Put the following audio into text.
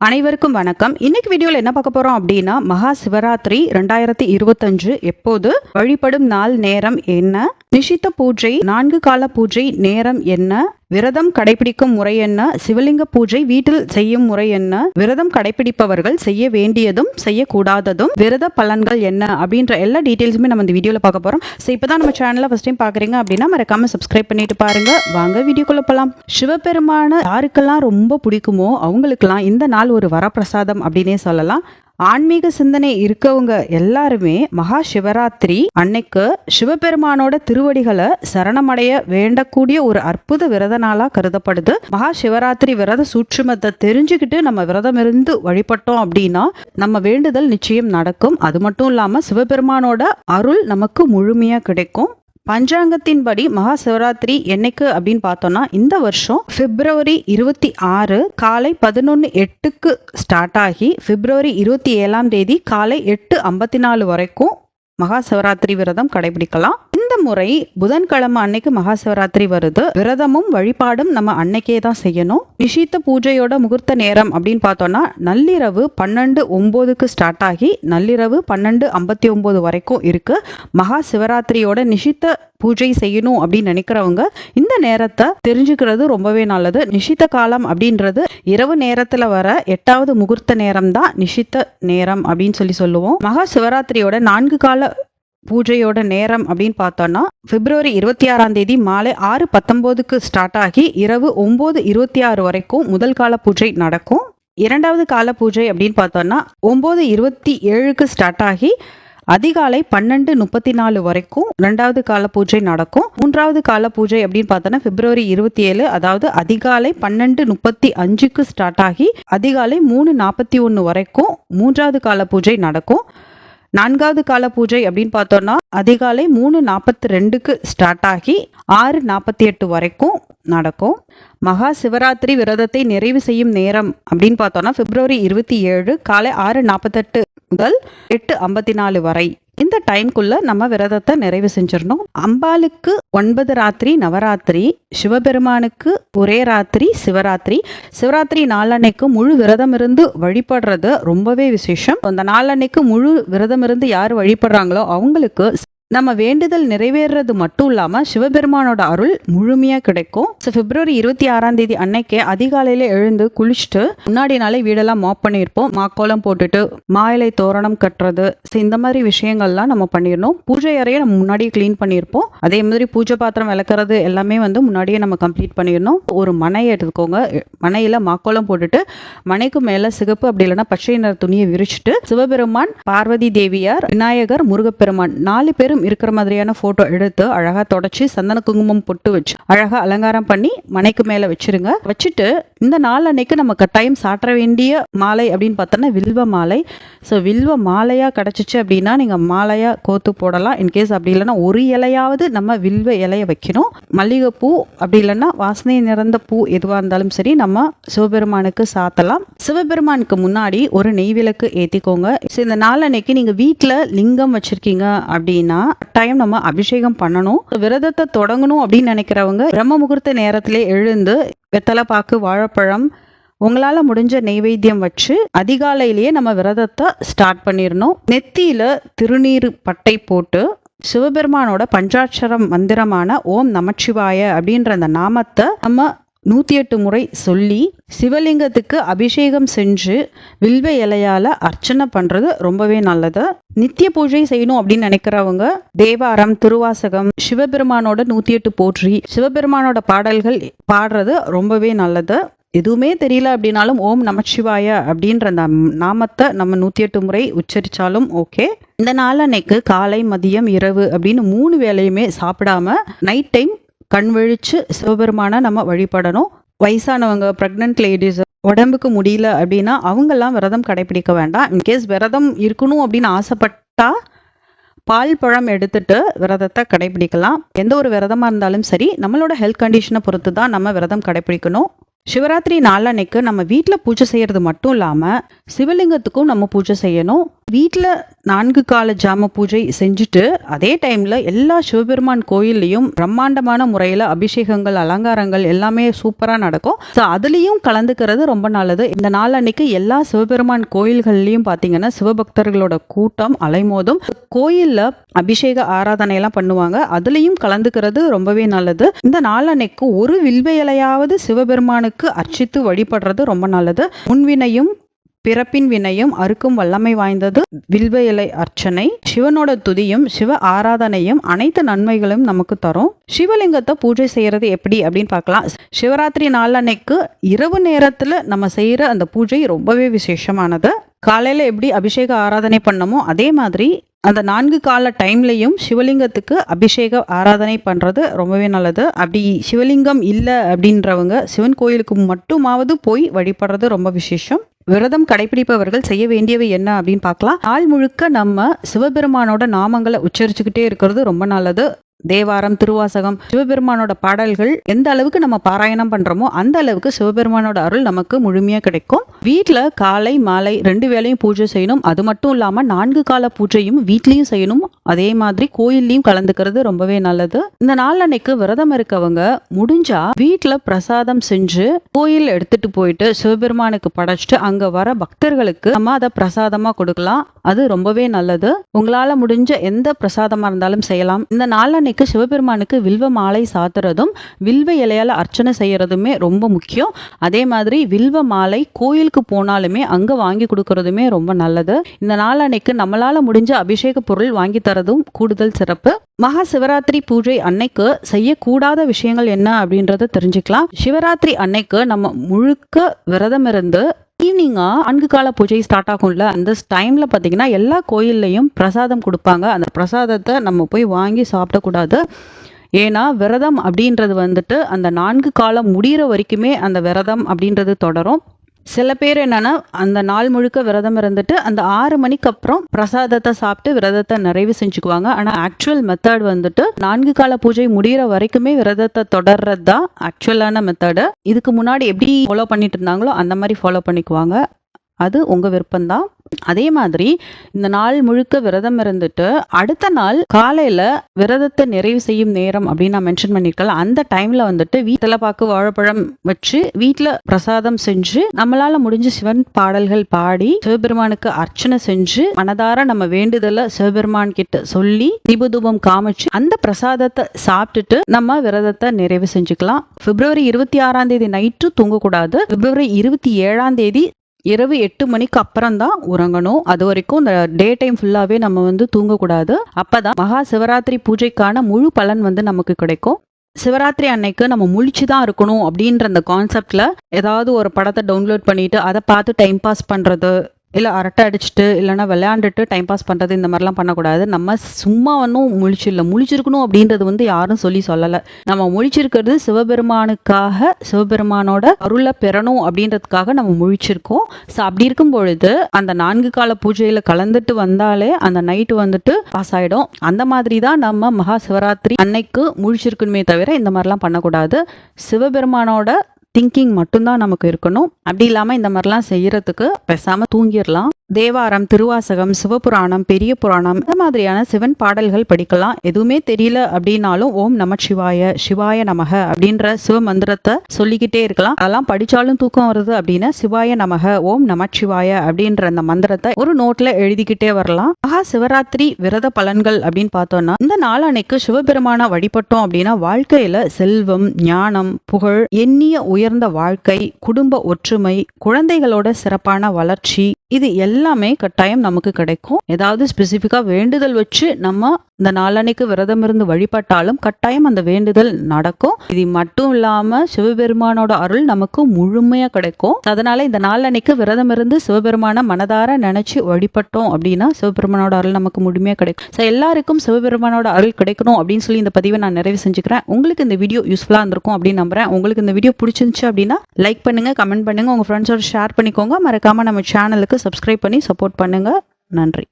அனைவருக்கும் வணக்கம். இன்னைக்கு வீடியோவில் என்ன பார்க்க போறோம் அப்படின்னா மகா சிவராத்திரி ரெண்டாயிரத்தி இருபத்தஞ்சு எப்போது வழிபடும் நாள் நேரம் என்ன நிஷித்த பூஜை நான்கு கால பூஜை நேரம் என்ன விரதம் கடைபிடிக்கும் முறை என்ன? சிவலிங்க பூஜை வீட்டில் செய்யும் முறை என்ன? விரதம் கடைபிடிப்பவர்கள் செய்ய வேண்டியதும் செய்யக்கூடாததும் விரத பலன்கள் என்ன? அப்படின்ற எல்லா டீட்டெயில்ஸுமே நம்ம இந்த வீடியோவில் பார்க்க போகிறோம் ஸோ இப்போ தான் நம்ம சேனலில் ஃபஸ்ட் டைம் பார்க்குறீங்க அப்படின்னா மறக்காம சப்ஸ்கிரைப் பண்ணிட்டு பாருங்க. வாங்க வீடியோக்குள்ள போகலாம் சிவபெருமான யாருக்கெல்லாம் ரொம்ப பிடிக்குமோ அவங்களுக்கெல்லாம் இந்த நாள் ஒரு வரப்பிரசாதம் அப்படின்னே சொல்லலாம். ஆன்மீக சிந்தனை இருக்கவங்க எல்லாருமே மகா சிவராத்திரி அன்னைக்கு சிவபெருமானோட திருவடிகளை சரணமடைய வேண்டக்கூடிய ஒரு அற்புத விரத நாளா கருதப்படுது. மகா சிவராத்திரி விரத சூட்சுமத்தை தெரிஞ்சுக்கிட்டு நம்ம விரதம் இருந்து வழிபட்டோம் அப்படின்னா நம்ம வேண்டுதல் நிச்சயம் நடக்கும். அது மட்டும் இல்லாம சிவபெருமானோட அருள் நமக்கு முழுமையா கிடைக்கும். பஞ்சாங்கத்தின்படி மகா சிவராத்திரி என்னைக்கு அப்படின்னு பார்த்தோம்னா இந்த வருஷம் பிப்ரவரி இருபத்தி ஆறு காலை பதினொன்று எட்டுக்கு ஸ்டார்ட் ஆகி பிப்ரவரி இருபத்தி ஏழாம் தேதி காலை எட்டு ஐம்பத்தி நாலு வரைக்கும் மகா சிவராத்திரி விரதம் கடைபிடிக்கலாம். இந்த முறை புதன்கிழமை அன்னைக்கு மகா சிவராத்திரி வருது. விரதமும் வழிபாடும் நம்ம அன்னைக்கே தான் செய்யணும். நிஷித்த பூஜையோட முகூர்த்த நேரம் அப்படின்னு பார்த்தோம்னா நள்ளிரவு பன்னெண்டு ஒம்போதுக்கு ஸ்டார்ட் ஆகி நள்ளிரவு பன்னெண்டு ஐம்பத்தி ஒம்பது வரைக்கும் இருக்கு. மகா சிவராத்திரியோட நிஷித்த பூஜை செய்யணும் அப்படின்னு நினைக்கிறவங்க இந்த நேரத்தை தெரிஞ்சுக்கிறது ரொம்பவே நல்லது. நிஷித்த காலம் அப்படின்றது இரவு நேரத்துல வர எட்டாவது முகூர்த்த நேரம் தான் நிஷித்த நேரம் அப்படின்னு சொல்லி சொல்லுவோம். மகா சிவராத்திரியோட நான்கு கால பூஜையோட நேரம் அப்படின்னு பார்த்தோம்னா பிப்ரவரி இருபத்தி ஆறாம் தேதி மாலை ஆறு பத்தொம்போதுக்கு ஸ்டார்ட் ஆகி இரவு ஒம்பது இருபத்தி ஆறு வரைக்கும் முதல் கால பூஜை நடக்கும். இரண்டாவது கால பூஜை அப்படின்னு பார்த்தோம்னா ஒம்பது இருபத்தி ஏழுக்கு ஸ்டார்ட் ஆகி அதிகாலை பன்னெண்டு முப்பத்தி நாலு வரைக்கும் ரெண்டாவது கால பூஜை நடக்கும். மூன்றாவது கால பூஜை அப்படின்னு பார்த்தோன்னா பிப்ரவரி இருபத்தி ஏழு அதாவது அதிகாலை பன்னெண்டு முப்பத்தி அஞ்சுக்கு ஸ்டார்ட் ஆகி அதிகாலை மூணு நாற்பத்தி ஒன்று வரைக்கும் மூன்றாவது கால பூஜை நடக்கும். நான்காவது கால பூஜை அப்படின்னு பார்த்தோம்னா அதிகாலை மூணு நாற்பத்தி ரெண்டுக்கு ஸ்டார்ட் ஆகி ஆறு நாற்பத்தி எட்டு வரைக்கும் நடக்கும். மகா சிவராத்திரி விரதத்தை நிறைவு செய்யும் நேரம் அப்படின்னு பார்த்தோம்னா பிப்ரவரி இருபத்தி ஏழு காலை ஆறு நாற்பத்தெட்டு முதல் எட்டு ஐம்பத்தி நாலு வரை. இந்த டைம்குள்ள நம்ம விரதத்தை நிறைவு செஞ்சிடணும். அம்பாளுக்கு ஒன்பது ராத்திரி நவராத்திரி சிவபெருமானுக்கு ஒரே ராத்திரி சிவராத்திரி. சிவராத்திரி நாளன்னைக்கு முழு விரதம் இருந்து வழிபடுறது ரொம்பவே விசேஷம். அந்த நாளன்னைக்கு முழு விரதம் இருந்து யார் வழிபடுறாங்களோ அவங்களுக்கு நம்ம வேண்டுதல் நிறைவேறது மட்டும் இல்லாம சிவபெருமானோட அருள் முழுமையா கிடைக்கும். ஸோ பிப்ரவரி இருபத்தி ஆறாம் தேதி அன்னைக்கே அதிகாலையில எழுந்து குளிச்சுட்டு முன்னாடி நாளே வீடெல்லாம் மாப் பண்ணியிருப்போம். மாக்கோலம் போட்டுட்டு மாயிலை தோரணம் கட்டுறது. ஸோ இந்த மாதிரி விஷயங்கள்லாம் நம்ம பண்ணிடணும். பூஜை அறையை நம்ம முன்னாடியே க்ளீன் பண்ணியிருப்போம். அதே மாதிரி பூஜை பாத்திரம் விளக்குறது எல்லாமே வந்து முன்னாடியே நம்ம கம்ப்ளீட் பண்ணிடணும். ஒரு மனையை எடுத்துக்கோங்க. மனையில மாக்கோலம் போட்டுட்டு மனைக்கு மேல சிகப்பு அப்படி இல்லைன்னா பச்சை நிற துணியை விரிச்சிட்டு சிவபெருமான் பார்வதி தேவியார் விநாயகர் முருகப்பெருமான் நாலு பேரும் இருக்கிற மாதிரியான போட்டோ எடுத்து அழகா தொடச்சி சந்தன குங்குமம் பொட்டு வச்சு அழகா அலங்காரம் பண்ணி மனைக்கு மேல வச்சிருங்க. வச்சுட்டு இந்த நாள் அன்னைக்கு நம்ம கட்டாயம் சாற்ற வேண்டிய மாலை அப்படின்னு பார்த்தோன்னா வில்வ மாலை. ஸோ வில்வ மாலையாக கிடைச்சிச்சு அப்படின்னா நீங்கள் மாலையாக கோத்து போடலாம். இன்கேஸ் அப்படி இல்லைன்னா ஒரு இலையாவது நம்ம வில்வ இலையை வைக்கணும். மல்லிகைப்பூ அப்படி இல்லைன்னா வாசனை நிறைந்த பூ எதுவாக இருந்தாலும் சரி நம்ம சிவபெருமானுக்கு சாத்தலாம். சிவபெருமானுக்கு முன்னாடி ஒரு நெய் விளக்கு ஏற்றிக்கோங்க ஸோ இந்த நாளன்னைக்கு நீங்கள் வீட்டில் லிங்கம் வச்சுருக்கீங்க அப்படின்னா டைம் நம்ம அபிஷேகம் பண்ணணும். விரதத்தை தொடங்கணும் அப்படின்னு நினைக்கிறவங்க பிரம்ம முகூர்த்த நேரத்திலே எழுந்து வெத்தலை பாக்கு வாழைப்பழம் உங்களால் முடிஞ்ச நெய்வேத்தியம் வச்சு அதிகாலையிலேயே நம்ம விரதத்தை ஸ்டார்ட் பண்ணிடணும். நெத்தியில் திருநீர் பட்டை போட்டு சிவபெருமானோட பஞ்சாட்சரம் மந்திரமான ஓம் நமச்சிவாய அப்படின்ற அந்த நாமத்தை நம்ம நூற்றி எட்டு முறை சொல்லி சிவலிங்கத்துக்கு அபிஷேகம் செஞ்சு வில்வ இலையால அர்ச்சனை பண்றது ரொம்பவே நல்லது. நித்திய பூஜை செய்யணும் அப்படின்னு நினைக்கிறவங்க தேவாரம் திருவாசகம் சிவபெருமானோட நூத்தி எட்டு போற்றி சிவபெருமானோட பாடல்கள் பாடுறது ரொம்பவே நல்லது. எதுவுமே தெரியல அப்படின்னாலும் ஓம் நமச்சிவாய அப்படின்ற அந்த நாமத்தை நம்ம நூத்தி எட்டு முறை உச்சரிச்சாலும் ஓகே. இந்த நாள் அன்னைக்கு காலை மதியம் இரவு அப்படின்னு மூணு வேலையுமே சாப்பிடாம நைட் டைம் கண் விழிச்சு சிவபெருமானை நம்ம வழிபடணும். வயசானவங்க ப்ரெக்னென்ட் லேடிஸ் உடம்புக்கு முடியல அப்படின்னா அவங்கெல்லாம் விரதம் கடைபிடிக்க வேண்டாம். இன்கேஸ் விரதம் இருக்கணும் அப்படின்னு ஆசைப்பட்டா பால் பழம் எடுத்துட்டு விரதத்தை கடைபிடிக்கலாம். எந்த ஒரு விரதமாக இருந்தாலும் சரி நம்மளோட ஹெல்த் கண்டிஷனை பொறுத்து தான் நம்ம விரதம் கடைபிடிக்கணும். சிவராத்திரி நாளன்னைக்கு நம்ம வீட்டில் பூஜை செய்கிறது மட்டும் இல்லாமல் சிவலிங்கத்துக்கும் நம்ம பூஜை செய்யணும். வீட்டில் நான்கு கால ஜாம பூஜை செஞ்சுட்டு அதே டைமில் எல்லா சிவபெருமான் கோயில்லையும் பிரம்மாண்டமான முறையில் அபிஷேகங்கள் அலங்காரங்கள் எல்லாமே சூப்பராக நடக்கும். ஸோ அதுலேயும் கலந்துக்கிறது ரொம்ப நல்லது. இந்த நாள் அன்னைக்கு எல்லா சிவபெருமான் கோயில்கள்லையும் பார்த்தீங்கன்னா சிவபக்தர்களோட கூட்டம் அலைமோதும் கோயிலில் அபிஷேக ஆராதனையெல்லாம் பண்ணுவாங்க. அதுலேயும் கலந்துக்கிறது ரொம்பவே நல்லது. இந்த நாள் அன்னைக்கு ஒரு வில்வ இலையாவது சிவபெருமானுக்கு அர்ச்சித்து வழிபடுறது ரொம்ப நல்லது. முன்வினையும் பிறப்பின் வினையும் அறுக்கும் வல்லமை வாய்ந்தது. வில்வ இலை அர்ச்சனை சிவனோட துதியும் சிவ ஆராதனையும் அனைத்து நன்மைகளும் நமக்கு தரும். சிவலிங்கத்தை பூஜை செய்யறது எப்படி அப்படின்னு பார்க்கலாம். சிவராத்திரி நாள் அன்னைக்கு இரவு நேரத்துல நம்ம செய்யற அந்த பூஜை ரொம்பவே விசேஷமானது. காலையில எப்படி அபிஷேக ஆராதனை பண்ணமோ அதே மாதிரி அந்த நான்கு கால டைம்லையும் சிவலிங்கத்துக்கு அபிஷேக ஆராதனை பண்ணுறது ரொம்பவே நல்லது. அப்படி சிவலிங்கம் இல்லை அப்படின்றவங்க சிவன் கோயிலுக்கு மட்டுமாவது போய் வழிபடுறது ரொம்ப விசேஷம். விரதம் கடைபிடிப்பவர்கள் செய்ய வேண்டியவை என்ன அப்படின்னு பார்க்கலாம். நாள் முழுக்க நம்ம சிவபெருமானோட நாமங்களை உச்சரிச்சுக்கிட்டே இருக்கிறது ரொம்ப நல்லது. தேவாரம் திருவாசகம் சிவபெருமானோட பாடல்கள் எந்த அளவுக்கு நம்ம பாராயணம் பண்றோமோ அந்த அளவுக்கு சிவபெருமானோட அருள் நமக்கு முழுமையா கிடைக்கும். வீட்டில் காலை மாலை ரெண்டு வேளையும் பூஜை செய்யணும். அது மட்டும் இல்லாம நான்கு கால பூஜையும் வீட்லயும் செய்யணும். அதே மாதிரி கோயில்லையும் கலந்துக்கிறது ரொம்பவே நல்லது. இந்த நாள் அன்னைக்கு விரதம் இருக்கவங்க முடிஞ்சா வீட்டில் பிரசாதம் செஞ்சு கோயில் எடுத்துட்டு போயிட்டு சிவபெருமானுக்கு படைச்சிட்டு அங்க வர பக்தர்களுக்கு நம்ம அதை பிரசாதமா கொடுக்கலாம். அது ரொம்பவே நல்லது. உங்களால முடிஞ்ச எந்த பிரசாதமா இருந்தாலும் செய்யலாம். இந்த நாள் அன்னைக்கு சிவபெருமானுக்கு வில்வ மாலை சாத்துறதும் வில்வ இலையால அர்ச்சனை செய்யறதுமே ரொம்ப முக்கியம். அதே மாதிரி வில்வ மாலை கோயிலுக்கு போனாலுமே அங்க வாங்கி கொடுக்கறதுமே ரொம்ப நல்லது. இந்த நாள் அன்னைக்கு நம்மளால முடிஞ்ச அபிஷேக பொருள் வாங்கி தரதும் கூடுதல் சிறப்பு. மகா சிவராத்திரி பூஜை அன்னைக்கு செய்யக்கூடாத விஷயங்கள் என்ன அப்படின்றத தெரிஞ்சுக்கலாம். சிவராத்திரி அன்னைக்கு நம்ம முழுக்க விரதம் இருந்து ஈவினிங்கா நான்கு கால பூஜை ஸ்டார்ட் ஆகும்ல. அந்த டைம்ல பார்த்தீங்கன்னா எல்லா கோயில்லையும் பிரசாதம் கொடுப்பாங்க. அந்த பிரசாதத்தை நம்ம போய் வாங்கி சாப்பிடக்கூடாது ஏன்னா விரதம் அப்படின்றது வந்துட்டு அந்த நான்கு காலம் முடிகிற வரைக்குமே அந்த விரதம் அப்படின்றது தொடரும். சில பேர் என்னன்னா அந்த நாள் முழுக்க விரதம் இருந்துட்டு அந்த ஆறு மணிக்கு அப்புறம் பிரசாதத்தை சாப்பிட்டு விரதத்தை நிறைவு செஞ்சுக்குவாங்க. ஆனால் ஆக்சுவல் மெத்தட் வந்துட்டு நான்கு கால பூஜை முடிகிற வரைக்குமே விரதத்தை தொடர்றது தான் ஆக்சுவலான மெத்தடு இதுக்கு முன்னாடி எப்படி ஃபாலோ பண்ணிட்டு இருந்தாங்களோ அந்த மாதிரி ஃபாலோ பண்ணிக்குவாங்க. அது உங்கள் விருப்பம்தான். அதே மாதிரி இந்த நாள் முழுக்க விரதம் இருந்துட்டு அடுத்த நாள் காலையில விரதத்தை நிறைவு செய்யும் நேரம் அப்படின்னு நான் மென்ஷன் பண்ணிருக்கலாம் அந்த டைம்ல வந்துட்டு வீட்டில் பாக்கு வாழைப்பழம் வச்சு வீட்டில் பிரசாதம் செஞ்சு நம்மளால முடிஞ்ச சிவன் பாடல்கள் பாடி சிவபெருமானுக்கு அர்ச்சனை செஞ்சு மனதார நம்ம வேண்டுதலை சிவபெருமான் கிட்ட சொல்லி தீபதூபம் காமிச்சு அந்த பிரசாதத்தை சாப்பிட்டுட்டு நம்ம விரதத்தை நிறைவு செஞ்சுக்கலாம். பிப்ரவரி இருபத்தி ஆறாம் தேதி நைட்டு தூங்கக்கூடாது. பிப்ரவரி இருபத்தி ஏழாம் தேதி இரவு எட்டு மணிக்கு அப்புறம் தான் உறங்கணும். அது வரைக்கும் இந்த டே டைம் ஃபுல்லாகவே நம்ம வந்து தூங்கக்கூடாது. அப்பதான் மகா சிவராத்திரி பூஜைக்கான முழு பலன் வந்து நமக்கு கிடைக்கும். சிவராத்திரி அன்னைக்கு நம்ம முழிச்சு தான் இருக்கணும் அப்படின்ற அந்த கான்செப்டில் ஏதாவது ஒரு படத்தை டவுன்லோட் பண்ணிட்டு அதை பார்த்து டைம் பாஸ் பண்ணுறது இல்லை அரட்டை அடிச்சுட்டு இல்லைனா விளையாண்டுட்டு டைம் பாஸ் பண்ணுறது இந்த மாதிரிலாம் பண்ணக்கூடாது. நம்ம சும்மா ஒன்றும் முழிச்சு முழிச்சிருக்கணும் அப்படின்றது வந்து யாரும் சொல்லி சொல்லலை. நம்ம முழிச்சிருக்கிறது சிவபெருமானுக்காக சிவபெருமானோட அருளை பெறணும் அப்படின்றதுக்காக நம்ம முழிச்சிருக்கோம். ஸோ அப்படி இருக்கும் பொழுது அந்த நான்கு கால பூஜையில் கலந்துட்டு வந்தாலே அந்த நைட்டு வந்துட்டு பாஸ் ஆகிடும் அந்த மாதிரி தான் நம்ம மகா சிவராத்திரி அன்னைக்கு முழிச்சிருக்கணுமே தவிர இந்த மாதிரிலாம் பண்ணக்கூடாது. சிவபெருமானோட திங்கிங் மட்டும்தான் நமக்கு இருக்கணும். அப்படி இல்லாமல் இந்த மாதிரிலாம் செய்யறதுக்கு பேசாமல் தூங்கிடலாம். தேவாரம் திருவாசகம் சிவபுராணம் பெரிய புராணம் இந்த மாதிரியான சிவன் பாடல்கள் படிக்கலாம். எதுவுமே தெரியல அப்படின்னாலும் ஓம் நம சிவாய சிவாய நமக அப்படின்ற சிவ மந்திரத்தை சொல்லிக்கிட்டே இருக்கலாம். அதெல்லாம் படிச்சாலும் தூக்கம் வருது அப்படின்னா சிவாய நமக ஓம் நம சிவாய அப்படின்ற அந்த மந்திரத்தை ஒரு நோட்ல எழுதிக்கிட்டே வரலாம். மகா சிவராத்திரி விரத பலன்கள் அப்படின்னு பார்த்தோம்னா இந்த நாளன்னைக்கு சிவபெருமான வழிபட்டோம் அப்படின்னா வாழ்க்கையில செல்வம் ஞானம் புகழ் எண்ணிய உயர் உயர்ந்த வாழ்க்கை குடும்ப ஒற்றுமை குழந்தைகளோட சிறப்பான வளர்ச்சி இது எல்லாமே கட்டாயம் நமக்கு கிடைக்கும். ஏதாவது ஸ்பெசிஃபிக்காக வேண்டுதல் வச்சு நம்ம இந்த நாளன்னைக்கு விரதம் இருந்து வழிபட்டாலும் கட்டாயம் அந்த வேண்டுதல் நடக்கும். இது மட்டும் இல்லாம சிவபெருமானோட அருள் நமக்கு முழுமையா கிடைக்கும். அதனால இந்த நாளன்னைக்கு விரதம் இருந்து சிவபெருமான மனதார நினைச்சு வழிபட்டோம் அப்படின்னா சிவபெருமானோட அருள் நமக்கு முழுமையா கிடைக்கும். ஸோ எல்லாருக்கும் சிவபெருமானோட அருள் கிடைக்கணும் அப்படின்னு சொல்லி இந்த பதிவை நான் நிறைவு செஞ்சுக்கிறேன். உங்களுக்கு இந்த வீடியோ யூஸ்ஃபுல்லா இருந்திருக்கும் அப்படின்னு நம்புறேன். உங்களுக்கு இந்த வீடியோ பிடிச்சிருந்துச்சு அப்படின்னா லைக் பண்ணுங்க கமெண்ட் பண்ணுங்க. உங்க ஃப்ரெண்ட்ஸோட ஷேர் பண்ணிக்கோங்க. மறக்காம நம்ம சேனலுக்கு சப்ஸ்கிரைப் பண்ணி சப்போர்ட் பண்ணுங்க. நன்றி.